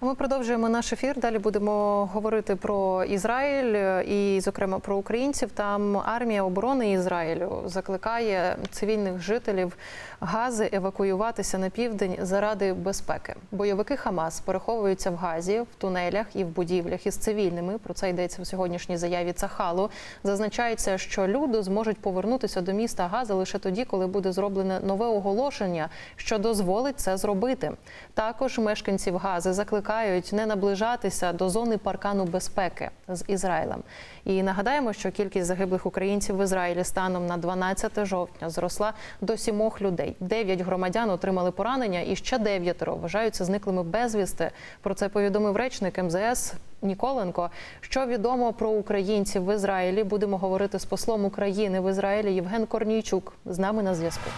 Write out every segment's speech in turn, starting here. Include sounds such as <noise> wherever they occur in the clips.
Ми продовжуємо наш ефір. Далі будемо говорити про Ізраїль і, зокрема, про українців. Там армія оборони Ізраїлю закликає цивільних жителів Гази евакуюватися на південь заради безпеки. Бойовики Хамас переховуються в Газі, в тунелях і в будівлях із цивільними. Про це йдеться в сьогоднішній заяві Цахалу. Зазначається, що люди зможуть повернутися до міста Газа лише тоді, коли буде зроблене нове оголошення, що дозволить це зробити. Також мешканців Гази закликають не наближатися до зони паркану безпеки з Ізраїлем. І нагадаємо, що кількість загиблих українців в Ізраїлі станом на 12 жовтня зросла до сімох людей. Дев'ять громадян отримали поранення, і ще дев'ятеро вважаються зниклими безвісти. Про це повідомив речник МЗС Ніколенко. Що відомо про українців в Ізраїлі? Будемо говорити з послом України в Ізраїлі Євген Корнійчук з нами на зв'язку.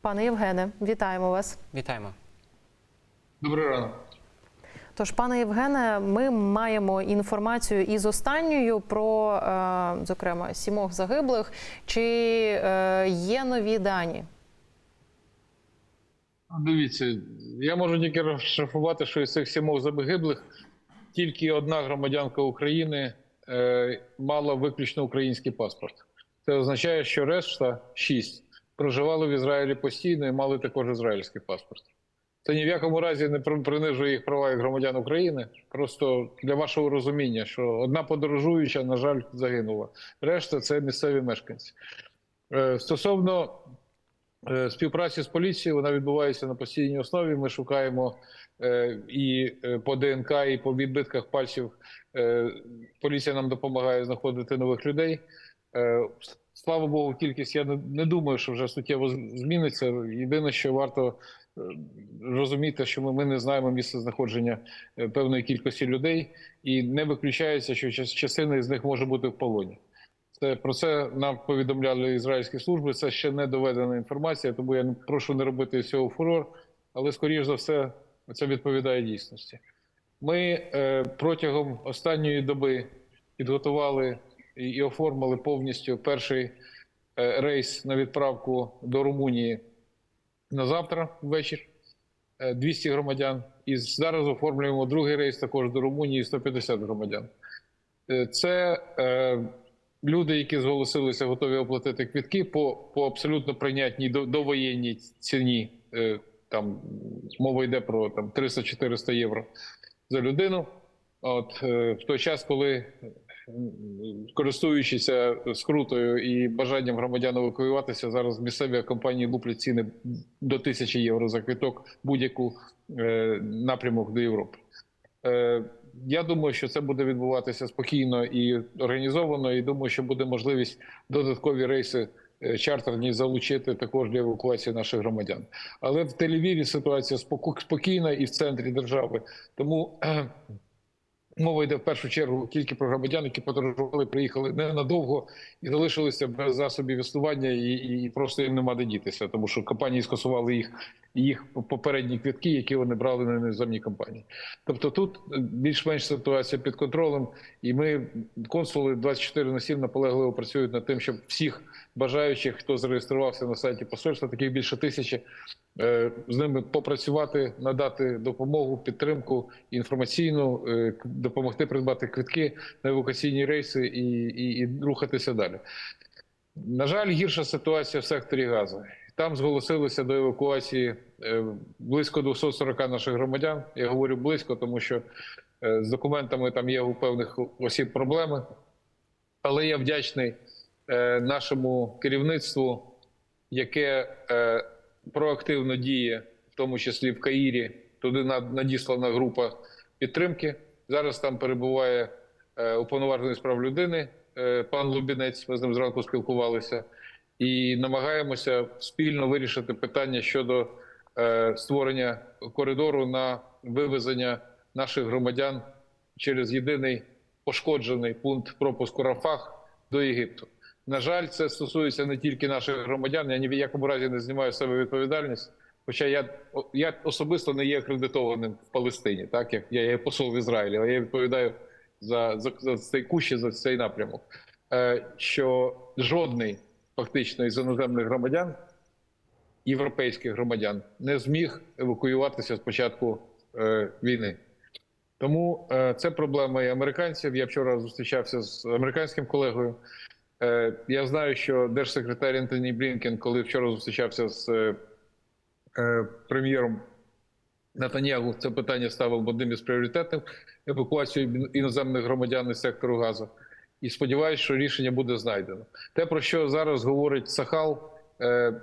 Пане Євгене, вітаємо вас. Вітаємо. Добрий ранок. Тож, пане Євгене, ми маємо інформацію із останньою про, е, зокрема, сімох загиблих. Чи е, є нові дані? Дивіться, я можу тільки розшифрувати, що із цих сімох загиблих тільки одна громадянка України е, мала виключно український паспорт. Це означає, що решта шість проживали в Ізраїлі постійно і мали також ізраїльський паспорт. Це ні в якому разі не принижує їх права як громадян України. Просто для вашого розуміння, що одна подорожуюча, на жаль, загинула. Решта це місцеві мешканці. Е, Стосовно Е, співпраці з поліцією вона відбувається на постійній основі. Ми шукаємо е, і по ДНК, і по відбитках пальців. Поліція нам допомагає знаходити нових людей. Слава Богу, кількість я не, думаю, що вже суттєво зміниться. Єдине, що варто розуміти, що ми, не знаємо місце знаходження е, певної кількості людей, і не виключається, що частина з них може бути в полоні. Це про це нам повідомляли ізраїльські служби. Це ще не доведена інформація, тому я прошу не робити цього фурор, але скоріш за все це відповідає дійсності. Ми е, протягом останньої доби підготували і, і оформили повністю перший е, рейс на відправку до Румунії на завтра ввечір. Е, 200 громадян. І зараз оформлюємо другий рейс також до Румунії 150 громадян. Е, Це е, люди, які зголосилися, готові оплатити квітки по, по абсолютно прийнятній до- довоєнній ціні. Е, Там мова йде про там 300-400 євро за людину. От е, в той час, коли користуючися скрутою і бажанням громадян евакуюватися, зараз місцеві компанії луплять ціни до тисячі євро за квіток будь-яку е, напрямок до Європи. Е, я думаю, що це буде відбуватися спокійно і організовано. І думаю, що буде можливість додаткові рейси е, чартерні залучити також для евакуації наших громадян. Але в Тель-Авіві ситуація спокійна і в центрі держави. Тому мова йде в першу чергу тільки про громадян, які подорожували, приїхали ненадовго і залишилися без засобів існування, і, і, просто їм нема де дітися, тому що компанії скасували їх їх попередні квітки, які вони брали на іноземні компанії. Тобто тут е, більш-менш ситуація під контролем, і ми, консули 24 на 7 наполегливо працюють над тим, щоб всіх бажаючих, хто зареєструвався на сайті посольства, таких більше тисячі, е, з ними попрацювати, надати допомогу, підтримку інформаційну, е, допомогти придбати квитки на евакуаційні рейси і, і, і рухатися далі. На жаль, гірша ситуація в секторі Газу. Там зголосилися до евакуації е, близько 240 наших громадян. Я говорю близько, тому що е, з документами там є у певних осіб проблеми. Але я вдячний е, нашому керівництву, яке проактивно діє, в тому числі в Каїрі. Туди над- надіслана група підтримки. Зараз там перебуває уповноважений з прав людини пан Лубінець. Ми з ним зранку спілкувалися і намагаємося спільно вирішити питання щодо е, створення коридору на вивезення наших громадян через єдиний пошкоджений пункт пропуску Рафах до Єгипту. На жаль, це стосується не тільки наших громадян. Я ні в якому разі не знімаю себе відповідальність. Хоча я, я особисто не є акредитованим в Палестині, так як я є посол в Ізраїлі, але я відповідаю за, за, за цей кущ і за цей напрямок. Е, що жодний фактично із іноземних громадян європейських громадян не зміг евакуюватися з початку е, війни. Тому е, це проблема і американців. Я вчора зустрічався з американським колегою. Е, я знаю, що держсекретар Ентоні Блінкен, коли вчора зустрічався з е, е, прем'єром Натаньягу, це питання ставив одним із пріоритетів евакуацію іноземних громадян із сектору газу. І сподіваюся, що рішення буде знайдено. Те, про що зараз говорить Сахал, е,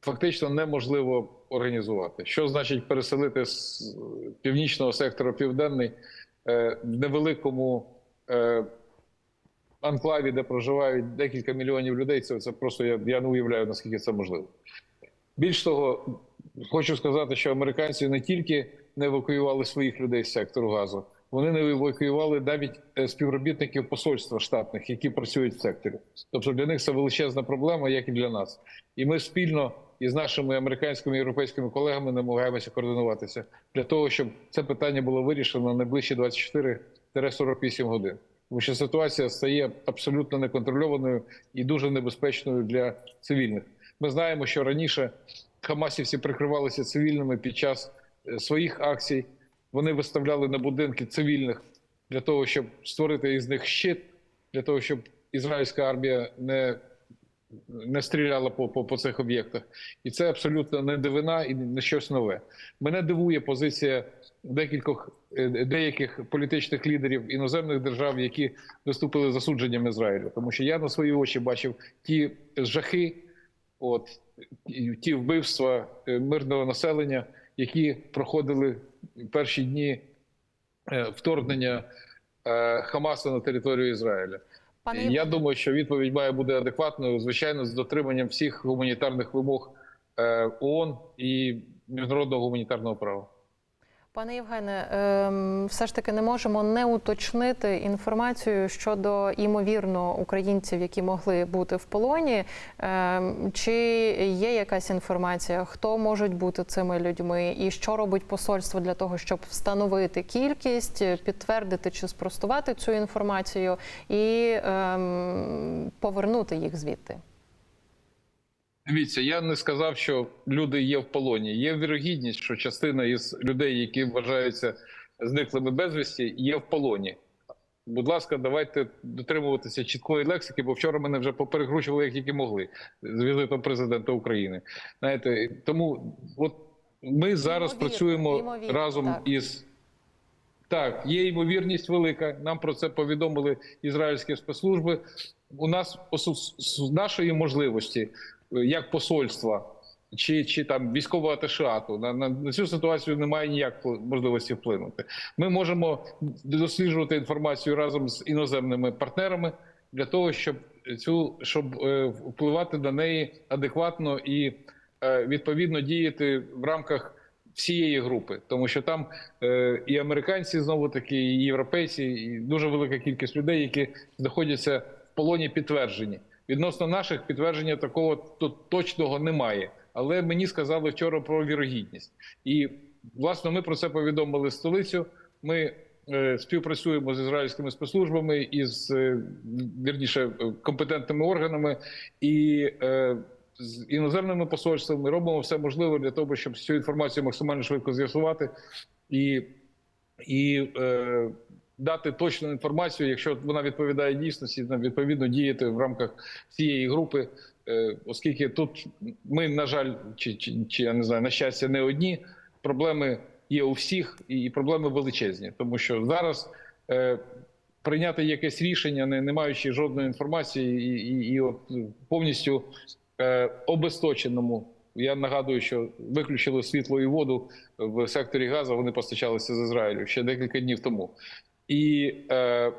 фактично неможливо організувати. Що значить переселити з північного сектору південний е, в невеликому е, анклаві, де проживають декілька мільйонів людей? Це, це просто я, я не уявляю, наскільки це можливо. Більш того, хочу сказати, що американці не тільки не евакуювали своїх людей з сектору газу, вони не евакуювали навіть е, співробітників посольства штатних, які працюють в секторі. Тобто для них це величезна проблема, як і для нас. І ми спільно із нашими американськими і європейськими колегами намагаємося координуватися для того, щоб це питання було вирішено на найближчі 24-48 годин. Тому що ситуація стає абсолютно неконтрольованою і дуже небезпечною для цивільних. Ми знаємо, що раніше хамасівці прикривалися цивільними під час е, своїх акцій. Вони виставляли на будинки цивільних для того, щоб створити із них щит, для того, щоб ізраїльська армія не, не стріляла по, по, по цих об'єктах. І це абсолютно не дивина і не щось нове. Мене дивує позиція декількох е, деяких політичних лідерів іноземних держав, які виступили засудженням Ізраїлю, тому що я на свої очі бачив ті жахи, от ті вбивства е, мирного населення, які проходили перші дні е, вторгнення е, Хамаса на територію Ізраїля. Пане Я думаю, що відповідь має бути адекватною, звичайно, з дотриманням всіх гуманітарних вимог е, ООН і міжнародного гуманітарного права. Пане Євгене, ем, все ж таки не можемо не уточнити інформацію щодо ймовірно українців, які могли бути в полоні. Ем, Чи є якась інформація, хто можуть бути цими людьми, і що робить посольство для того, щоб встановити кількість, підтвердити чи спростувати цю інформацію і ем, повернути їх звідти? Дивіться, я не сказав, що люди є в полоні. Є вірогідність, що частина із людей, які вважаються зниклими безвісті, є в полоні. Будь ласка, давайте дотримуватися чіткої лексики, бо вчора мене вже поперегручували, як тільки могли з візитом президента України. Знаєте, тому от ми зараз Ймовірно, працюємо ймовірно, разом так. із. Так, є ймовірність велика. Нам про це повідомили ізраїльські спецслужби. У нас з нашої можливості, як посольства чи, чи там військового аташату, на, на, на цю ситуацію немає ніякої можливості вплинути. Ми можемо досліджувати інформацію разом з іноземними партнерами для того, щоб цю щоб е, впливати на неї адекватно і е, відповідно діяти в рамках всієї групи, тому що там е, і американці знову таки, і європейці, і дуже велика кількість людей, які знаходяться в полоні підтверджені. Відносно наших підтвердження такого точного немає. Але мені сказали вчора про вірогідність, і власне ми про це повідомили столицю. Ми е, співпрацюємо з ізраїльськими спецслужбами і з е, вірніше е, компетентними органами і е, з іноземними посольствами. Робимо все можливе для того, щоб цю інформацію максимально швидко з'ясувати і, і е, дати точну інформацію, якщо вона відповідає дійсності, відповідно діяти в рамках цієї групи. Е, Оскільки тут ми, на жаль, чи, чи, чи я не знаю, на щастя, не одні проблеми є у всіх, і проблеми величезні, тому що зараз е, прийняти якесь рішення, не, не маючи жодної інформації, і, і, і от повністю е, обесточеному. Я нагадую, що виключили світло і воду в секторі газу. Вони постачалися з Ізраїлю ще декілька днів тому, і е,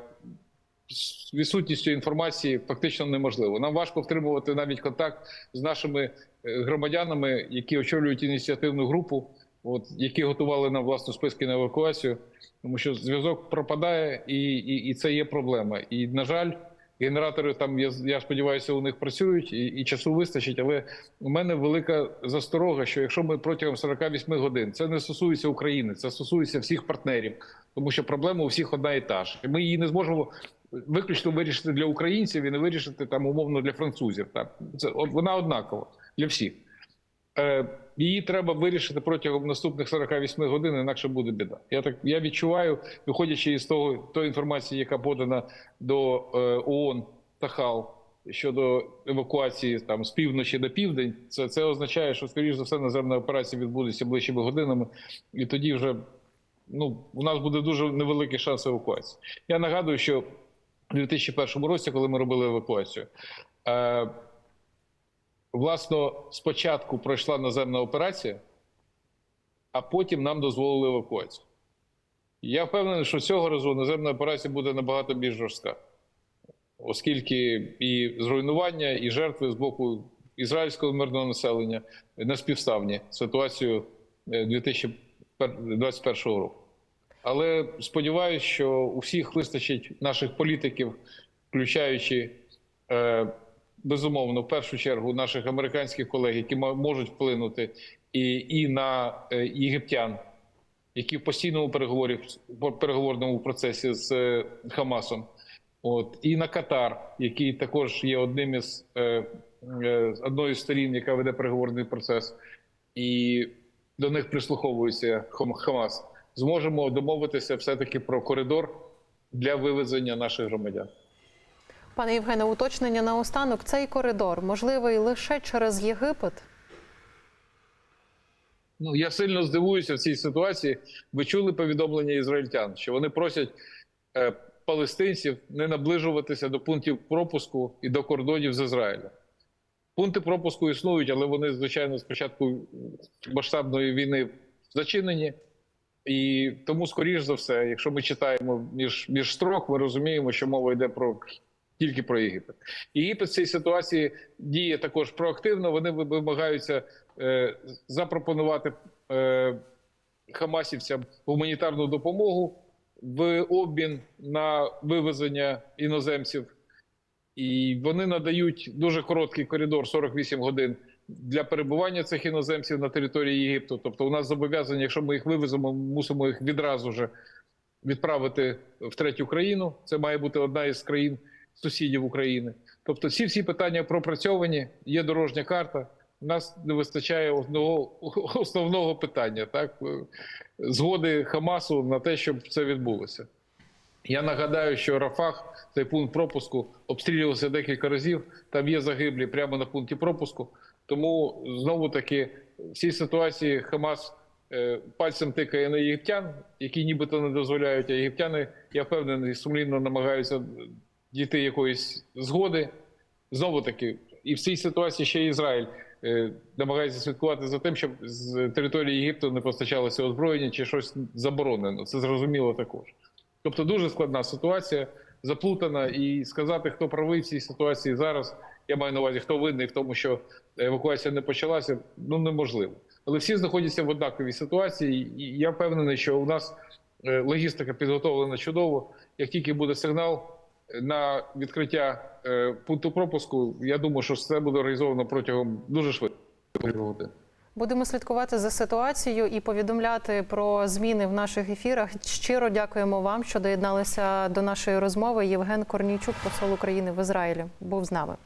з відсутністю інформації фактично неможливо. Нам важко втримувати навіть контакт з нашими е, громадянами, які очолюють ініціативну групу, от які готували нам власне списки на евакуацію, тому що зв'язок пропадає, і, і, і це є проблема. І на жаль, генератори там я, я сподіваюся, у них працюють і, і часу вистачить. Але у мене велика засторога, що якщо ми протягом 48 годин це не стосується України, це стосується всіх партнерів, тому що проблема у всіх одна і та ж. Ми її не зможемо виключно вирішити для українців і не вирішити там умовно для французів. Так це вона однакова для всіх. Е, Її треба вирішити протягом наступних 48 годин, інакше буде біда. Я так я відчуваю, виходячи із того тої інформації, яка подана до е, ООН та ХАЛ щодо евакуації там з півночі на південь, це, це означає, що скоріш за все наземна операція відбудеться ближчими годинами, і тоді вже ну у нас буде дуже невеликий шанс евакуації. Я нагадую, що у 2001 році, коли ми робили евакуацію. Е, Власно, спочатку пройшла наземна операція, а потім нам дозволили евакуацію. Я впевнений, що цього разу наземна операція буде набагато більш жорстка, оскільки і зруйнування, і жертви з боку ізраїльського мирного населення не співставні з ситуацією е, 2021 року. Але сподіваюся, що у всіх вистачить наших політиків, включаючи е, безумовно, в першу чергу наших американських колег, які можуть вплинути і, і на е, єгиптян, які в постійному переговорі переговорному процесі з е, Хамасом, от і на Катар, який також є одним із е, е, одною з сторін, яка веде переговорний процес, і до них прислуховується Хамас. Зможемо домовитися все таки про коридор для вивезення наших громадян. Пане Євгене, уточнення наостанок. Цей коридор можливий лише через Єгипет. Ну я сильно здивуюся в цій ситуації. Ви чули повідомлення ізраїльтян, що вони просять е, палестинців не наближуватися до пунктів пропуску і до кордонів з Ізраїлем. Пункти пропуску існують, але вони, звичайно, з початку масштабної війни зачинені. І тому, скоріш за все, якщо ми читаємо між, між строк, ми розуміємо, що мова йде про тільки про Єгипет. Єгипет в цій ситуації діє також проактивно. Вони вимагаються е, запропонувати е, хамасівцям гуманітарну допомогу в обмін на вивезення іноземців. І вони надають дуже короткий коридор 48 годин для перебування цих іноземців на території Єгипту. Тобто, у нас зобов'язання, якщо ми їх вивеземо, мусимо їх відразу ж відправити в третю країну. Це має бути одна із країн сусідів України. Тобто, ці всі питання пропрацьовані, є дорожня карта. У нас не вистачає одного <laughs> основного питання, так згоди Хамасу на те, щоб це відбулося. Я нагадаю, що Рафах, цей пункт пропуску, обстрілювався декілька разів. Там є загиблі прямо на пункті пропуску. Тому знову таки в цій ситуації Хамас е, пальцем тикає на єгиптян, які нібито не дозволяють, а єгиптяни, я впевнений, сумлінно намагаються дійти якоїсь згоди. Знову таки, і в цій ситуації ще Ізраїль е, намагається слідкувати за тим, щоб з території Єгипту не постачалося озброєння чи щось заборонено. Це зрозуміло також. Тобто дуже складна ситуація, заплутана, і сказати, хто правий в цій ситуації зараз, я маю на увазі, хто винний в тому, що евакуація не почалася, ну неможливо. Але всі знаходяться в однаковій ситуації, і я впевнений, що у нас е, логістика підготовлена чудово. Як тільки буде сигнал на відкриття е, пункту пропуску, я думаю, що все буде організовано протягом дуже швидко. Будемо слідкувати за ситуацією і повідомляти про зміни в наших ефірах. Щиро дякуємо вам, що доєдналися до нашої розмови. Євген Корнійчук, посол України в Ізраїлі, був з нами.